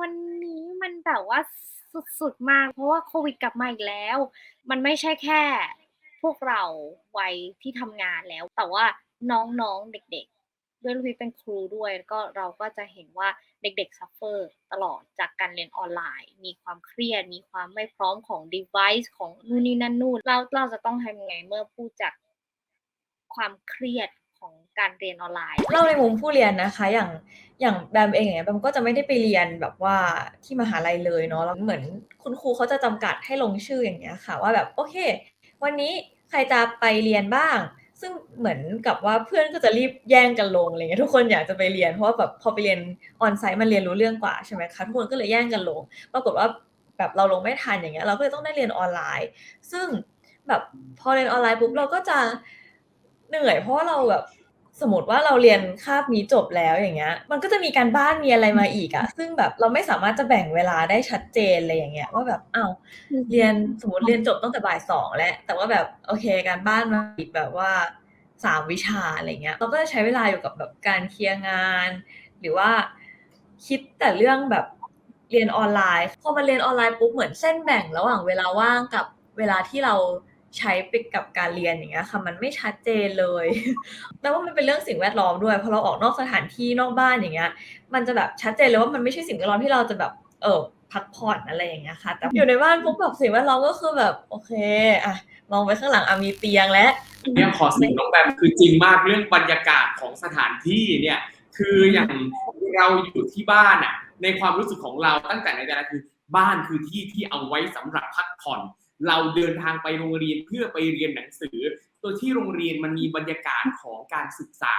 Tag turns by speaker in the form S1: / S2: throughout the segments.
S1: วันนี้มันแบบว่าสุด ๆ มาก เพราะว่าโควิดกลับมาอีกแล้ว มันไม่ใช่แค่พวกเราวัยที่ทำงานแล้ว แต่ว่าน้องๆ เด็กๆ ด้วยรุ่นพี่เป็นครูด้วยก็เราก็จะเห็นว่าเด็กๆ suffer ตลอดจากการเรียนออนไลน์ มีความเครียด มีความไม่พร้อมของ device ของนู่นนี่นั่นนู่นแล้วเราจะต้องทำยังไงเมื่อพูดจากความเครียด การเรียนออนไลน์?
S2: เล่าในมุมผู้เรียนนะคะ อย่างอย่างแบมเองอย่างเงี้ยแบมก็จะไม่ได้ไปเรียนแบบว่าที่มหาลัยเลยเนาะแล้วเหมือนคุณครูเขาจะจำกัดให้ลงชื่ออย่างเงี้ยค่ะ ว่าแบบโอเค วันนี้ใครจะไปเรียนบ้าง ซึ่งเหมือนกับว่าเพื่อนก็จะรีบแย่งกันลงอะไรเงี้ยทุกคนอยากจะไปเรียนเพราะว่าแบบพอไปเรียน on-site มันเรียนรู้เรื่องกว่าใช่ไหมคะทุกคนก็เลยแย่งกันลง ปรากฏว่าแบบเราลงไม่ทันอย่างเงี้ยเราก็เลยต้องได้เรียนออนไลน์ ซึ่งแบบพอเรียนออนไลน์ปุ๊บเราก็จะเหนื่อยเพราะว่าเราแบบ สมมุติว่าเราเรียนคาบนี้จบแล้วอย่างเงี้ย มันก็จะมีการบ้านมีอะไรมาอีกอะซึ่งแบบเราไม่สามารถจะแบ่งเวลาได้ชัดเจนอะไรอย่างเงี้ยว่าแบบอ้าวเรียนสมมุติเรียนจบตั้งแต่บ่าย2แล้วแต่ว่าแบบโอเคการบ้านมาอีกแบบว่า3วิชาอะไรเงี้ย เราก็จะใช้เวลาอยู่กับแบบการเคลียร์งาน หรือว่าคิดแต่เรื่องแบบเรียนออนไลน์ พอมาเรียนออนไลน์ปุ๊บเหมือนเส้นแบ่งระหว่างเวลาว่างกับเวลาที่เรา ใช้ไปกับการเรียนอย่างเงี้ยค่ะ มันไม่ชัดเจนเลยแปลว่ามันเป็นเรื่องสิ่งแวดล้อมด้วยพอเราออกนอกสถานที่นอกบ้านอย่างเงี้ย มันจะแบบชัดเจนเลยว่ามันไม่ใช่สิ่งแวดล้อมที่เราจะแบบเออพักผ่อนอะไรอย่างเงี้ยค่ะ แต่อยู่ในบ้านปุ๊บแบบสิ่งแวดล้อมก็คือแบบโอเคอะมองไปข้างหลังอะมีเตียงแล้ว
S3: อันเนี้ยขอสริมน้องแบมคือจริงมากเรื่องบรรยากาศของสถานที่เนี่ย คืออย่างเราอยู่ที่บ้านอะในความรู้สึกของเราตั้งแต่ไหนแต่ไรคือบ้านคือที่ที่เอาไว้สำหรับพักผ่อน เราเดินทางไปโรงเรียนเพื่อไปเรียนหนังสือโดยที่โรงเรียนมันมีบรรยากาศของการศึกษา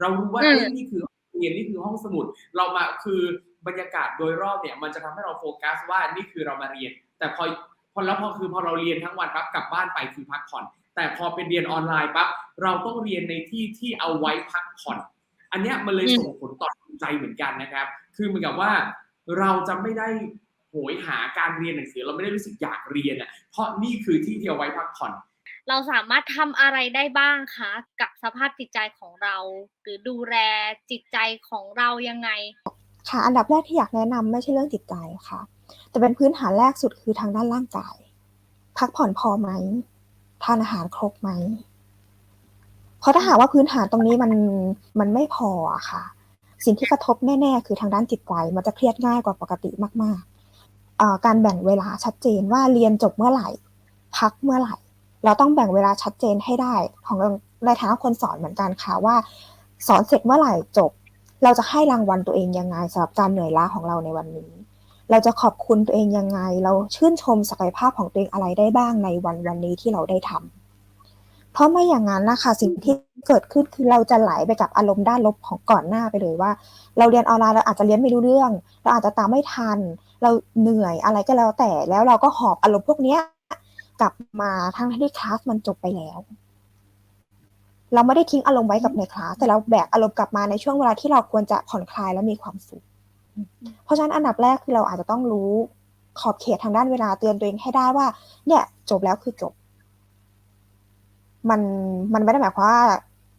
S3: เรารู้ว่า
S1: อืม
S3: เฮ้ยนี่คือห้องเรียนนี่คือห้องสมุด เรามาคือบรรยากาศโดยรอบเนี่ยมันจะทำให้เราโฟกัสว่านี่คือเรามาเรียน แต่พอพอแล้วพอคือพอเราเรียนทั้งวันปั๊บกลับบ้านไปคือพักผ่อน แต่พอเป็นเรียนออนไลน์ปั๊บเราต้องเรียนในที่ที่เอาไว้พักผ่อน อันเนี้ยมันเลย
S1: อืม
S3: ส่งผลต่อจิตใจเหมือนกันนะครับ คือเหมือนกับว่าเราจะไม่ได้ โหยหาการเรียนหนังสือเราไม่ได้รู้สึกอยากเรียนอะเพราะนี่คือที่ที่เอาไว้พักผ่อน
S1: เราสามารถทำอะไรได้บ้างคะ กับสภาพจิตใจของเรา หรือดูแลจิตใจของเรายังไง?
S4: ค่ะ อันดับแรกที่อยากแนะนำไม่ใช่เรื่องจิตใจค่ะ แต่เป็นพื้นฐานแรกสุดคือทางด้านร่างกาย พักผ่อนพอไหมทานอาหารครบไหมเพราะถ้าหากว่าพื้นฐานตรงนี้มันมันไม่พออะค่ะ สิ่งที่กระทบแน่ๆ คือทางด้านจิตใจมันจะเครียดง่ายกว่าปกติมากๆอ่า การแบ่งเวลาชัดเจนว่าเรียนจบเมื่อไหร่ พักเมื่อไหร่ เราต้องแบ่งเวลาชัดเจนให้ได้ ของในฐานะคนสอนเหมือนกันค่ะว่า สอนเสร็จเมื่อไหร่จบ เราจะให้รางวัลตัวเองยังไงสำหรับการเหนื่อยล้าของเราในวันนี้ เราจะขอบคุณตัวเองยังไง เราชื่นชมศักยภาพของตัวเองอะไรได้บ้างในวันวันนี้ที่เราได้ทำ เพราะไม่อย่างงั้นนะคะสิ่งที่เกิดขึ้นคือเราจะไหลไปกับอารมณ์ด้านลบของก่อนหน้าไปเลยว่า เราเรียนออนไลน์เราอาจจะเรียนไม่รู้เรื่อง เราอาจจะตามไม่ทัน เราเหนื่อยอะไรก็แล้วแต่แล้วเราก็หอบอารมณ์พวกเนี้ยกลับมาทั้งที่คลาสมันจบไปแล้ว เราไม่ได้ทิ้งอารมณ์ไว้กับในคลาสแต่เราแบกอารมณ์กลับมาในช่วงเวลาที่เราควรจะผ่อนคลายและมีความสุขเพราะฉะนั้นอันดับแรกคือเราอาจจะต้องรู้ขอบเขตทางด้านเวลาเตือนตัวเองให้ได้ว่า เนี่ยจบแล้วคือจบ มันมันไม่ได้หมายความว่า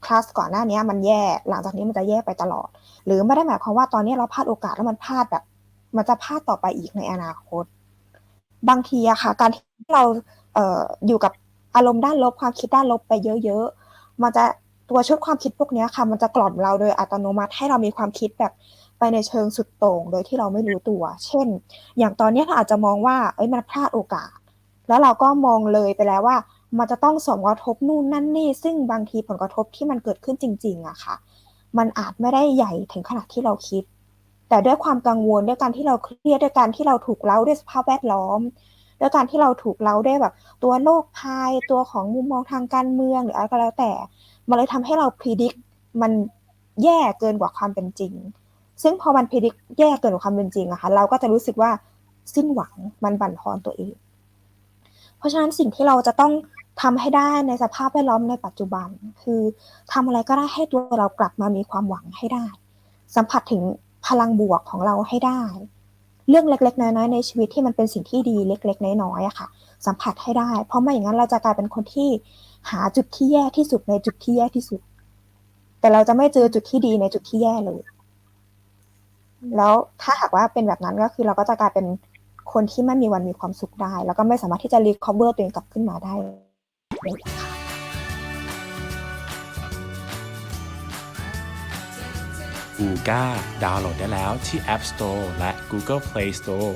S4: คลาสก่อนหน้านี้มันแย่หลังจากนี้มันจะแย่ไปตลอด หรือไม่ได้หมายความว่าตอนนี้เราพลาดโอกาสแล้วมันพลาดแบบ มันจะพลาดต่อไปอีกในอนาคต บางทีอะค่ะ การที่เราเอ่ออยู่กับอารมณ์ด้านลบความคิดด้านลบไปเยอะๆมันจะตัวชุดความคิดพวกนี้ค่ะ มันจะกล่อมเราโดยอัตโนมัติให้เรามีความคิดแบบไปในเชิงสุดโต่งโดยที่เราไม่รู้ตัว เช่น อย่างตอนนี้เราอาจจะมองว่าเฮ้ยมันพลาดโอกาส แล้วเราก็มองเลยไปแล้วว่า มันจะต้องส่งผลกระทบนู่นนั่นนี่ ซึ่งบางทีผลกระทบที่มันเกิดขึ้นจริง ๆอะค่ะ มันอาจไม่ได้ใหญ่ถึงขนาดที่เราคิด แต่ด้วยความกังวลด้วยการที่เราเครียดด้วยการที่เราถูกเร้าด้วยสภาพแวดล้อม ด้วยการที่เราถูกเร้าด้วยแบบ ตัวโรคภัยตัวของมุมมองทางการเมืองหรืออะไรก็แล้วแต่ มันเลยทำให้เรา predict มันแย่เกินกว่าความเป็นจริง ซึ่งพอมัน predict แย่เกินกว่าความเป็นจริงอะค่ะ เราก็จะรู้สึกว่าสิ้นหวังมันบั่นทอนตัวเอง เพราะฉะนั้นสิ่งที่เราจะต้อง ทำให้ได้ในสภาพแวดล้อมในปัจจุบัน คือทำอะไรก็ได้ให้ตัวเรากลับมามีความหวังให้ได้ สัมผัสถึงพลังบวกของเราให้ได้ เรื่องเล็กๆน้อยๆในชีวิตที่มันเป็นสิ่งที่ดีเล็ก ๆ น้อยๆอะค่ะ สัมผัสให้ได้ เพราะไม่อย่างนั้นเราจะกลายเป็นคนที่หาจุดที่แย่ที่สุดในจุดที่แย่ที่สุด แต่เราจะไม่เจอจุดที่ดีในจุดที่แย่เลย แล้วถ้าหากว่าเป็นแบบนั้นก็คือเราก็จะกลายเป็นคนที่ไม่มีวันมีความสุขได้ แล้วก็ไม่สามารถที่จะรีคอเวอร์ตัวเองกลับขึ้นมาได้ เด็กค่ะ
S5: กูก้าดาวน์โหลดได้แล้วที่ App Store และ Google Play Store